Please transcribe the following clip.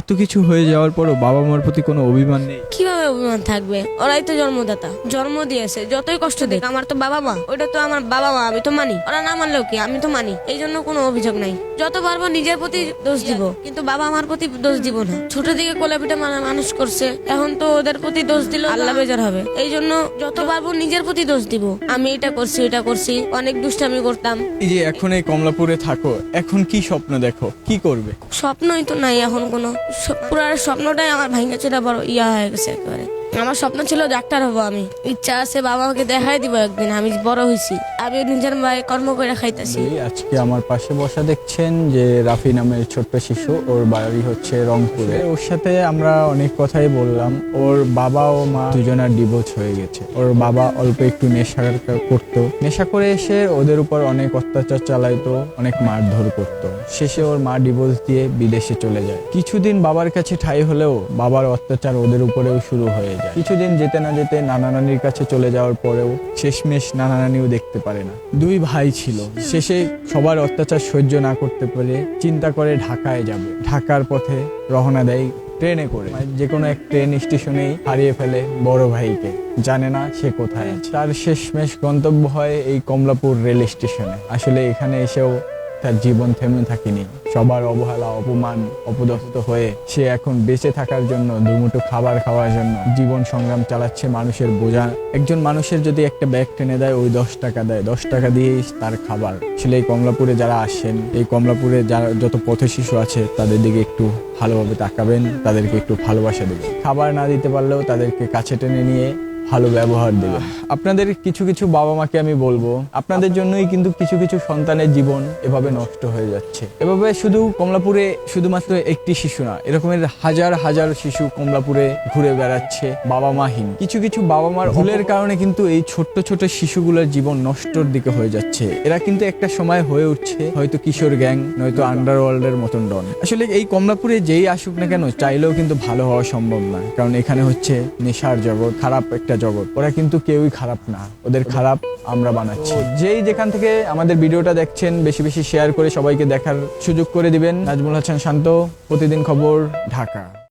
এত কিছু হয়ে যাওয়ার পরও বাবা মার প্রতি কোনো অভিমান নেই। কীভাবে অভিমান থাকবে? ওরাই তো জন্মদাতা। জন্ম দিয়েছে যতই কষ্ট দেখ আমার তো বাবা মা ওটা তো আমার বাবা মা আমি তো মানি। ওরা না মানলেও কি আমি তো মানি। এই জন্য কোনো অভিযোগ নাই। যত পারব নিজের প্রতি দোষ দিব কিন্তু বাবা আমার প্রতি দোষ দিব না। ছোট দিকে কোলে পিঠে মানে মানুষ করছে এখন তো ওদের প্রতি দোষ দিল আল্লাহ বেজার হবে। এই জন্য যত পারব নিজের প্রতি দোষ দিব। আমি এটা করছি এটা করছি অনেক দুষ্টামি করতাম। এই যে এখন এই কমলাপুরে থাকো এখন কি স্বপ্ন দেখো? কি করবে? স্বপ্নই তো নাই এখন কোনো। পুরো স্বপ্নটাই আমার ভাঙে চোরা বড় ইয়া হয়ে গেছে একেবারে। আমার স্বপ্ন ছিল ডাক্তার হব আমি। ইচ্ছা আছে বাবা আমাকে দেখাই দিব একদিন, আমি বড় হয়েছি আমি নিজের ভাই কর্ম করে খাইতেছি। আজকে আমার পাশে বসা দেখছেন যে রাফি নামের ছোট্ট শিশু, ওর বাড়ি হচ্ছে রংপুরে। ওর সাথে আমরা অনেক কথাই বললাম। ওর বাবা ও মা দুজনের ডিভোর্স হয়ে গেছে। ওর বাবা অল্প একটু নেশা করতো। নেশা করে এসে ওদের উপর অনেক অত্যাচার চালাইতো, অনেক মারধর করতো। শেষে ওর মা ডিভোর্স দিয়ে বিদেশে চলে যায়। কিছুদিন বাবার কাছে ঠাই হলেও বাবার অত্যাচার ওদের উপরেও শুরু হয়ে কিছুদিন যেতে না যেতে নানা নানির কাছে চলে যাওয়ার পরেও শেষমেশ নানা নানিও দেখতে পারে না। দুই ভাই ছিল। শেষে সবার অত্যাচার সহ্য না করতে পেরে চিন্তা করে ঢাকায় যাবে। ঢাকার পথে রওনা দেয় ট্রেনে করে। যে কোনো এক ট্রেন স্টেশনেই হারিয়ে ফেলে বড় ভাইকে। জানে না সে কোথায় আছে। তার শেষমেশ গন্তব্য হয় এই কমলাপুর রেল স্টেশনে। আসলে এখানে এসেও তার জীবন থেমে থাকেনি। সবার অবহেলা, অপমান অপদস্থ হয়ে সে এখন বেঁচে থাকার জন্য, দুমুঠো খাবার খাওয়ার জন্য জীবন সংগ্রাম চালাচ্ছে মানুষের বোঝা। একজন মানুষের যদি একটা ব্যাগ টেনে দেয়, ওই দশ টাকা দেয়। দশ টাকা দিয়েই তার খাবার। আসলে এই কমলাপুরে যারা আসেন, এই কমলাপুরে যারা যত পথ শিশু আছে, তাদের দিকে একটু ভালোভাবে তাকাবেন, তাদেরকে একটু ভালোবাসা দেবেন। খাবার না দিতে পারলেও তাদেরকে কাছে টেনে নিয়ে ভালো ব্যবহার দেবে। আপনাদের কিছু কিছু বাবা মাকে আমি বলব, আপনাদের জন্যই কিন্তু কিছু কিছু সন্তানের জীবন এভাবে নষ্ট হয়ে যাচ্ছে। এভাবে শুধু কমলাপুরে শুধুমাত্র একটি শিশু না, এরকমের হাজার হাজার শিশু কমলাপুরে ঘুরে বেড়াচ্ছে বাবা মাহীন কিছু কিছু বাবা মার ভুলের কারণে কিন্তু এই ছোট্ট ছোট শিশুগুলোর জীবন নষ্টর দিকে হয়ে যাচ্ছে। এরা কিন্তু একটা সময় হয়ে উঠছে, হয়তো কিশোর গ্যাং, নয়তো আন্ডারওয়ার্ল্ডের মতন ডন। আসলে এই কমলাপুরে যেই আসুক না কেন, চাইলেও কিন্তু ভালো হওয়া সম্ভব না, কারণ এখানে হচ্ছে নেশার জগৎ, খারাপ একটা জগৎ। ওরা কিন্তু কেউই খারাপ না। ওদের খারাপ আমরা বানাচ্ছি। যেই যেখান থেকে আমাদের ভিডিওটা দেখছেন, বেশি বেশি শেয়ার করে সবাইকে দেখার সুযোগ করে দিবেন। নাজমুল হাসান শান্ত, প্রতিদিন খবর, ঢাকা।